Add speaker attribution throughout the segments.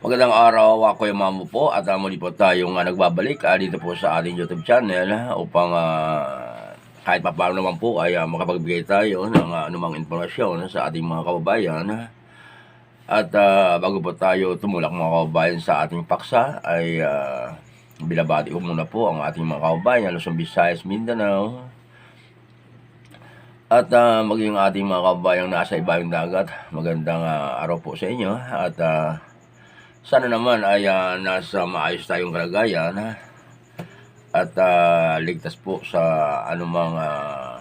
Speaker 1: Magandang araw, ako yung mamo po at uh, muli po tayong uh, nagbabalik uh, dito po sa ating YouTube channel upang uh, kahit pa paano naman po ay uh, makapagbigay tayo ng uh, anumang informasyon sa ating mga kababayan. At uh, bago po tayo tumulak mga kababayan sa ating paksa ay uh, binabati ko muna po ang ating mga kababayan Luzon, Visayas, Mindanao, at uh, maging ating mga kababayang nasa ibayong dagat, magandang uh, araw po sa inyo. At uh, sana naman ay uh, nasa maayos tayong kalagayan ha? at uh, ligtas po sa anumang uh,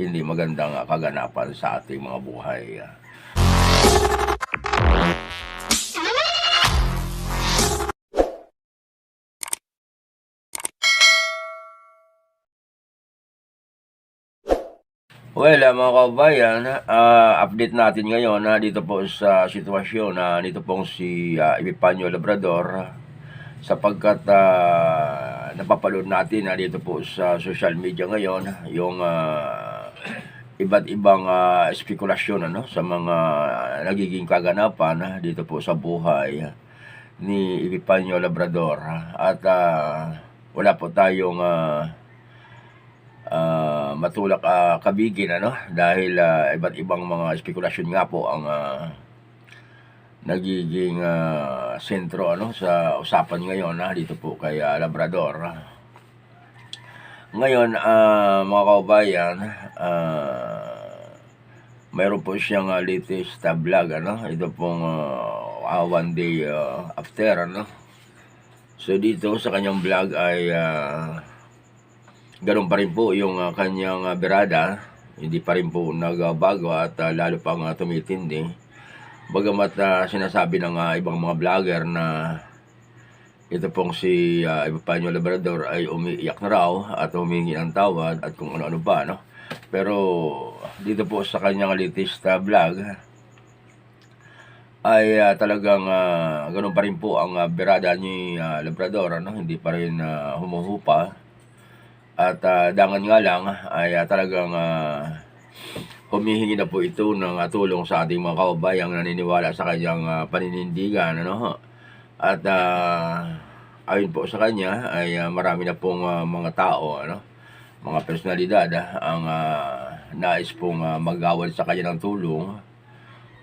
Speaker 1: hindi magandang uh, kaganapan sa ating mga buhay. Well, uh, mga kababayan, uh, update natin ngayon na dito po sa sitwasyon na dito pong si uh, Epipanyo Labrador sapagkat uh, napapalood natin na dito po sa social media ngayon yung uh, iba't ibang uh, spekulasyon ano sa mga nagiging kaganapan dito po sa buhay ni Epipanyo Labrador. At uh, wala po tayong uh, uh, matulak uh, kabigin ano? Dahil uh, iba't ibang mga spekulasyon nga po ang uh, nagiging uh, sentro ano sa usapan ngayon na dito po kay uh, Labrador. Ngayon uh, mga kaubayan uh, mayroon po siyang uh, latest uh, vlog ano? Ito pong uh, one day uh, after ano? So dito sa kanyang vlog ay uh, ganun pa rin po yung uh, kanyang uh, berada. Hindi pa rin po nagbago at uh, lalo pang uh, tumitindi. Bagamat uh, sinasabi ng uh, ibang mga vlogger na ito pong si uh, Epipanyo Labrador ay umiiyak na raw at humingi ng tawad at kung ano-ano pa. No? Pero dito po sa kanyang latest uh, vlog ay uh, talagang uh, ganun pa rin po ang uh, berada ni uh, Labrador. Ano? Hindi pa rin uh, humuhupa at uh, dangan nga lang ay uh, talagang uh, humihingi na po ito ng uh, tulong sa ating mga kababayang naniniwala sa kanyang uh, paninindigan. Ano? At uh, ayon po sa kanya ay uh, marami na pong uh, mga tao, ano? mga personalidad ang uh, nais pong uh, magawal sa kanya ng tulong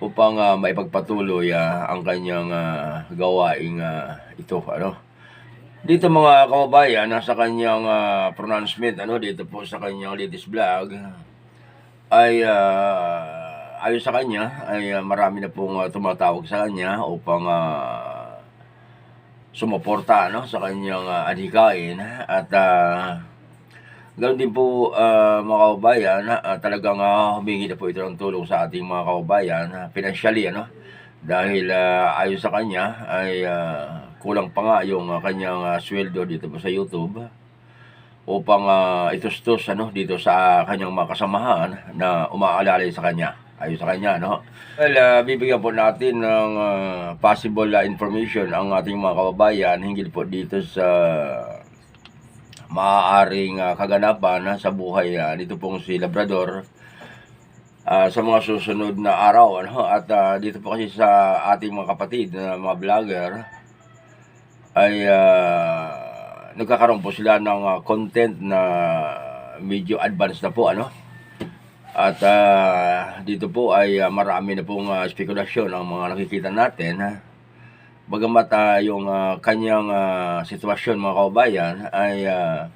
Speaker 1: upang uh, maipagpatuloy uh, ang kanyang uh, gawaing uh, ito. Ano? Dito mga kababayan, nasa kanyang uh, pronouncement, ano, dito po sa kanyang latest vlog, ay uh, ayon sa kanya, ay uh, marami na pong uh, tumatawag sa kanya upang uh, sumuporta no, sa kanyang uh, adhikain. At uh, ganoon din po uh, mga kababayan, uh, talagang uh, humingi na po ito ng tulong sa ating mga kababayan, uh, financially, ano, dahil uh, ayon sa kanya ay uh, kulang pa nga yung uh, kanyang uh, sweldo dito po sa YouTube upang uh, itustos ano dito sa kanyang mga kasamahan na umaalalay sa kanya. Ayon sa kanya no well uh, bibigyan po natin ng uh, possible uh, information ang ating mga kababayan hinggil po dito sa maaaring uh, kaganapan uh, sa buhay uh, dito pong si Labrador uh, sa mga susunod na araw ano. At uh, dito po kasi sa ating mga kapatid na mga vlogger ay uh, nagkakaroon po sila ng uh, content na medyo advanced na po ano at uh, dito po ay uh, marami na pong uh, spekulasyon ang mga nakikita natin ha? bagamat uh, yung uh, kanyang uh, sitwasyon mga kaubayan ay uh,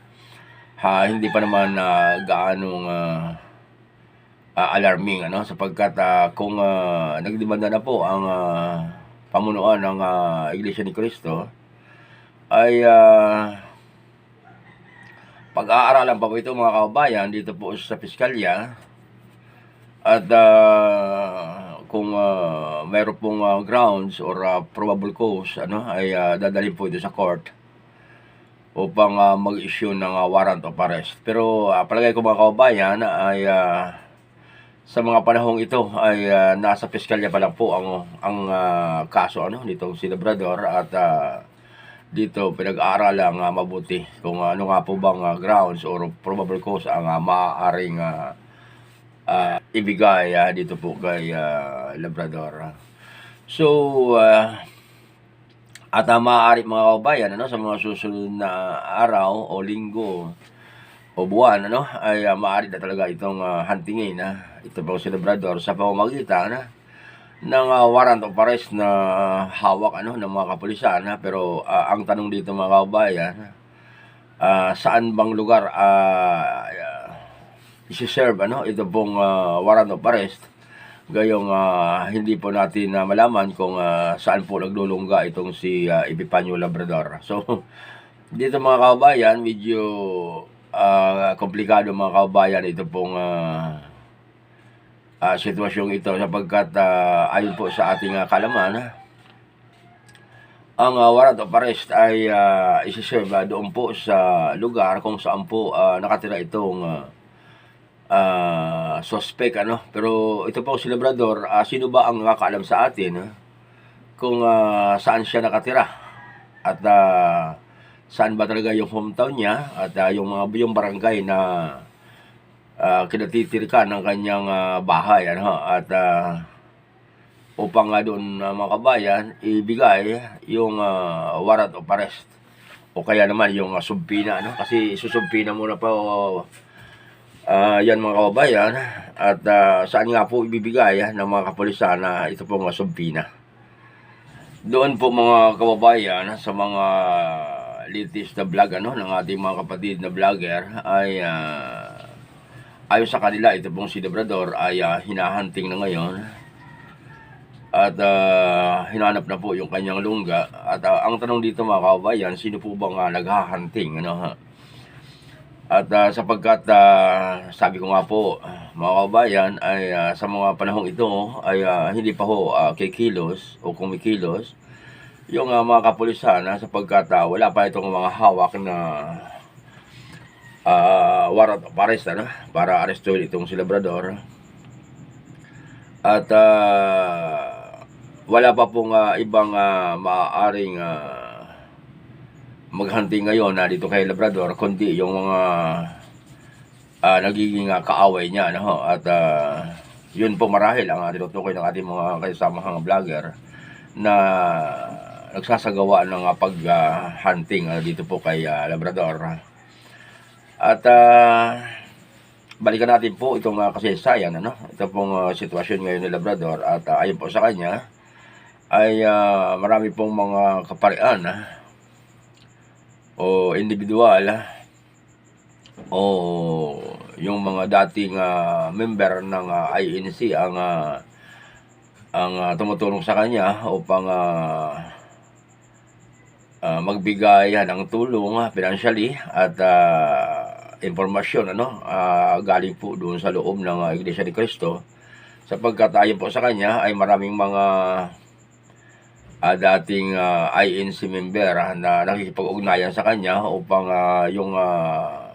Speaker 1: ha, hindi pa naman uh, gaanong uh, uh, alarming ano sapagkat uh, kung uh, nagdemanda na po ang uh, pamunuan ng uh, Iglesia ni Cristo ay uh, pag-aaralan pa po ito mga kababayan dito po sa piskalya at uh, kung uh, mayroon pong uh, grounds or uh, probable cause ano ay uh, dadalhin po ito sa court upang uh, mag-issue ng uh, warrant of arrest. Pero uh, palagay ko mga kababayan ay uh, sa mga panahong ito ay uh, nasa piskalya pa lang po ang ang uh, kaso ano nitong si Labrador at uh, dito pinag-aaralang uh, mabuti kung ano nga po bang uh, grounds or probable cause ang uh, maaaring uh, uh, ibigay uh, dito po kay uh, Labrador. So, uh, At uh, maaari mga kabayan, ano, sa mga susunod na araw o linggo o buwan, ano, ay uh, maaari na talaga itong uh, huntingin, na ito pong celebrador sa pamamagitan na ng uh, warrant of arrest na hawak ano ng mga kapulisan ha? pero uh, ang tanong dito mga kabayan uh, saan bang lugar uh, uh, isi-serve ano ito pong uh, warrant of arrest gayong uh, hindi po natin uh, malaman kung uh, saan po naglulungga itong si uh, Epipanyo Labrador. So, dito mga kabayan, medyo uh, komplikado mga kabayan ito pong uh, uh, sitwasyong ito sapagkat uh, ayon po sa ating uh, kalaman, ang uh, warrant of arrest ay uh, isi-serve uh, doon po sa lugar kung saan po uh, nakatira itong uh, uh, suspect ano. Pero ito po si Labrador uh, sino ba ang nakakaalam sa atin uh, kung uh, saan siya nakatira? At uh, saan ba talaga yung hometown niya? At uh, yung mga yung barangay na uh, kinatitirkan ng kanyang uh, bahay ano? At uh, upang nga doon uh, mga kabayan ibigay yung uh, warrant of arrest. O kaya naman yung uh, subpina ano? Kasi susubpina muna pa uh, Uh, yan mga kababayan at uh, saan nga po ibibigay uh, ng mga kapulisan na uh, ito po mga sumpina. Doon po mga kababayan sa mga latest na vlog ano, ng ating mga kapatid na vlogger ay uh, ayon sa kanila ito pong si Debrador ay uh, hinahunting na ngayon. At uh, hinanap na po yung kanyang lungga. At uh, ang tanong dito mga kababayan sino po bang uh, naghahunting ano ha? At uh, sapagkat uh, sabi ko nga po, mga kabayan, ay uh, sa mga panahong ito ay uh, hindi pa ho uh, kikilos o kumikilos yung uh, mga kapulisan uh, sapagkat uh, wala pa itong mga hawak na uh, warrant of arrest ano, para arestuin itong celebrador. At uh, wala pa pong uh, ibang uh, maaaring uh, maghunting ngayon na dito kay Labrador kundi yung mga uh, nagiging uh, kaaway niya no? at uh, yun po marahil ang uh, tinutukoy ng ating mga kasamahang vlogger na nagsasagawa ng uh, pag-hunting uh, dito po kay uh, Labrador at uh, balikan natin po itong uh, kasaysayan ano? ito pong uh, sitwasyon ngayon ni Labrador at uh, ayon po sa kanya ay uh, marami pong mga kaparian uh, o individual o yung mga dating uh, member ng uh, ah, INC ang uh, ang uh, tumutulong sa kanya upang uh, uh, magbigay uh, ng tulong uh, financially at uh, informasyon ano uh, galing po doon sa loob ng uh, Iglesia ni Cristo sapagkat ayon po sa kanya ay maraming mga uh, dating uh, INC member na nakikipag-ugnayan sa kanya upang uh, yung uh,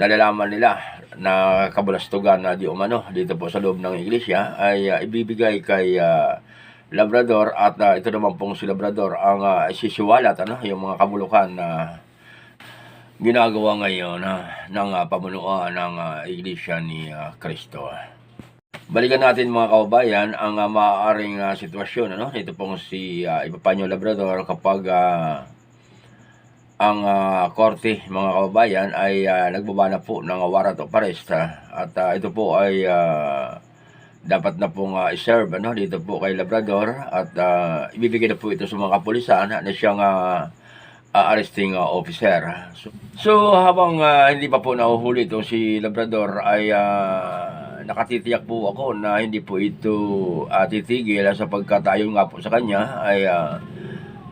Speaker 1: nalalaman nila na kabulastugan na di umano dito po sa loob ng iglesia ay uh, ibibigay kay uh, Labrador at uh, ito naman pong si Labrador ang uh, isisiwalat ano, yung mga kabulukan na uh, ginagawa ngayon uh, ng uh, pamunuan ng uh, iglesia ni uh. Balikan natin mga kababayan ang uh, maaaring uh, sitwasyon ano? Ito pong si uh, Ipapanyo Labrador kapag uh, ang uh, korte mga kababayan ay uh, nagbaba po ng warrant of arrest uh, at uh, ito po ay uh, dapat na pong uh, serve ano? Dito po kay Labrador at uh, ibibigay na po ito sa mga kapulisan na siyang uh, uh, arresting uh, officer. So, so habang uh, hindi pa po nahuhuli itong si Labrador ay uh, nakatitiyak po ako na hindi po ito uh, titigil sapagkat ayon nga po sa kanya ay uh,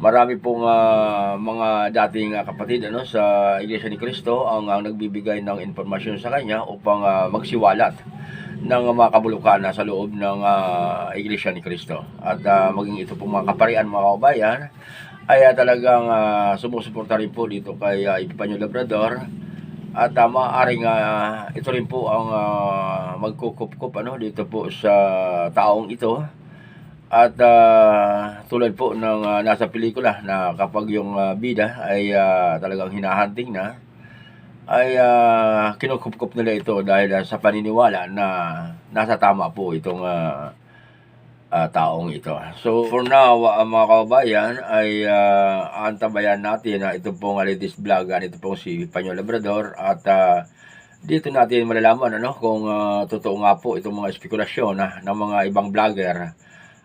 Speaker 1: marami pong uh, mga dating uh, kapatid ano sa Iglesia ni Cristo ang, ang nagbibigay ng impormasyon sa kanya upang uh, magsiwalat ng mga kabulukan sa loob ng uh, Iglesia ni Cristo. At uh, maging ito pong mga kaparian mga kabayan ay uh, talagang uh, sumusuporta rin po dito kay uh, Epipanyo Labrador at uh, maaaring uh, ito rin po ang uh, magkukup-kup ano, dito po sa taong ito. At uh, tulad po ng uh, nasa pelikula na kapag yung uh, bida ay uh, talagang hinahunting na, ay uh, kinukup-kup nila ito dahil uh, sa paniniwala na nasa tama po itong uh, ah, taong ito. So for now, ah, mga kababayan, ay ah, antabayan natin na ito pong latest vlog, ah, ito pong si Panyo Labrador at ah, dito natin malalaman ano kung ah, totoo nga po itong mga spekulasyon ah, ng mga ibang vlogger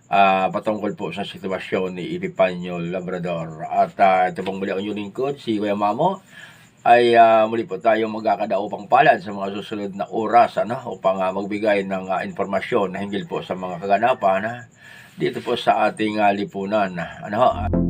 Speaker 1: ah, patungkol po sa sitwasyon ni Epipanyo Labrador. At ah, ito pong muli ang inyong lingkod, si Kuya Mamo, ay ah, muli po tayong magkakadaupang palad sa mga susunod na oras ano, upang ah, magbigay ng ah, informasyon na hinggil po sa mga kaganapan ah, dito po sa ating ah, lipunan. Ano ho?